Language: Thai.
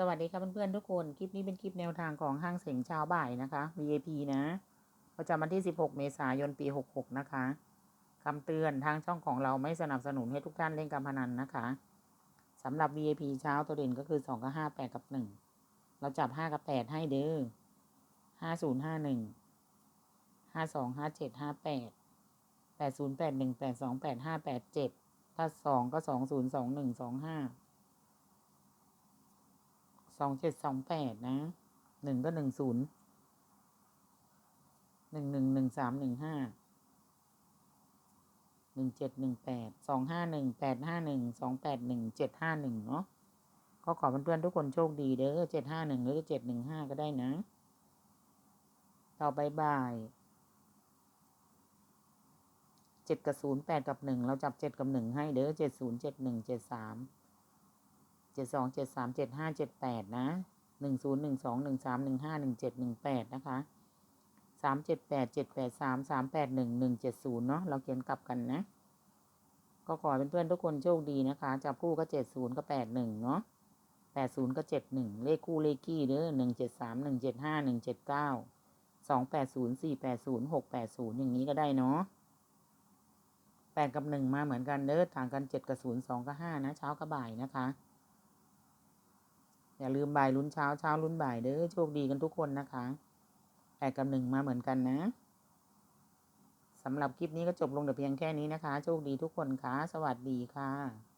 สวัสดีครับเพื่อนๆทุกคน คลิปนี้เป็นคลิปแนวทางของห้างเสงเช้าบ่ายนะคะ VAP นะประจำวันที่ 16 เมษายนปี 66 นะคะคำเตือนทางช่องของเราไม่สนับสนุนให้ทุกท่านเล่นการพนันนะคะสำหรับ VAP เช้าตัวเด่นก็คือ 2 กับ 5 8 กับ 1 เราจับ 5 กับ 8 ให้เด้อ50 51 52 57 58 80 81 82 85 87ถ้า2ก็ 20 21 25 สองเจ็ดสองแปดนะหนึ่งก็หนึ่งศูนย์หนึ่งหนึ่งหนึ่งสามหนึ่งห้าหนึ่งเจ็ดหนึ่งแปดสองห้าหนึ่งแปดห้าหนึ่งสองแปดหนึ่งเจ็ดห้าหนึ่งเนาะก็ขอเพื่อนๆทุกคนโชคดีเด้อเจ็ดห้าหนึ่งหรือเจ็ดหนึ่งห้าก็ได้นะ ต่อไปบ่ายเจ็ดกับศูนย์แปดกับหนึ่งเราจับเจ็ดกับหนึ่งให้เด้อเจ็ดศูนย์เจ็ดหนึ่งเจ็ดสาม จ็ดสองเจ็ดสามเจ็ดห้าเจ็ดแปดนะหนึ่งศูนย์หนึ่งสองหนึ่งสามหนึ่งห้าหนึ่งเจ็ดหนึ่งแปดนะคะสามเจ็ดแปดเจ็ดแปดสามสามแปดหนึ่งหนึ่งเจ็ดศูนย์เนาะเราเขียนกลับกันนะ ก็ขอเป็นเพื่อนทุกคนโชคดีนะคะจับคู่ก็เจ็ดศูนย์ก็แปดหนึ่งเนาะแปดศูนย์ก็เจ็ดหนึ่งเลขคู่เลขกี้เด้อหนึ่งเจ็ดสามหนึ่งเจ็ดห้าหนึ่งเจ็ดเก้าสองแปดศูนย์สี่แปดศูนย์หกแปดศูนย์อย่างนี้ก็ได้เนาะแปดกับหนึ่งมาเหมือนกันเด้อต่างกันเจ็ดกับศูนย์สองกับห้านะ เช้ากับบ่ายนะคะ อย่าลืมบ่ายลุ้นเช้าเช้าลุ้นบ่ายเด้อโชคดีกันทุกคนนะคะแปดกับหนึ่งมาเหมือนกันนะสำหรับคลิปนี้ก็จบลงแต่เพียงแค่นี้นะคะ โชคดีทุกคนค่ะ สวัสดีค่ะ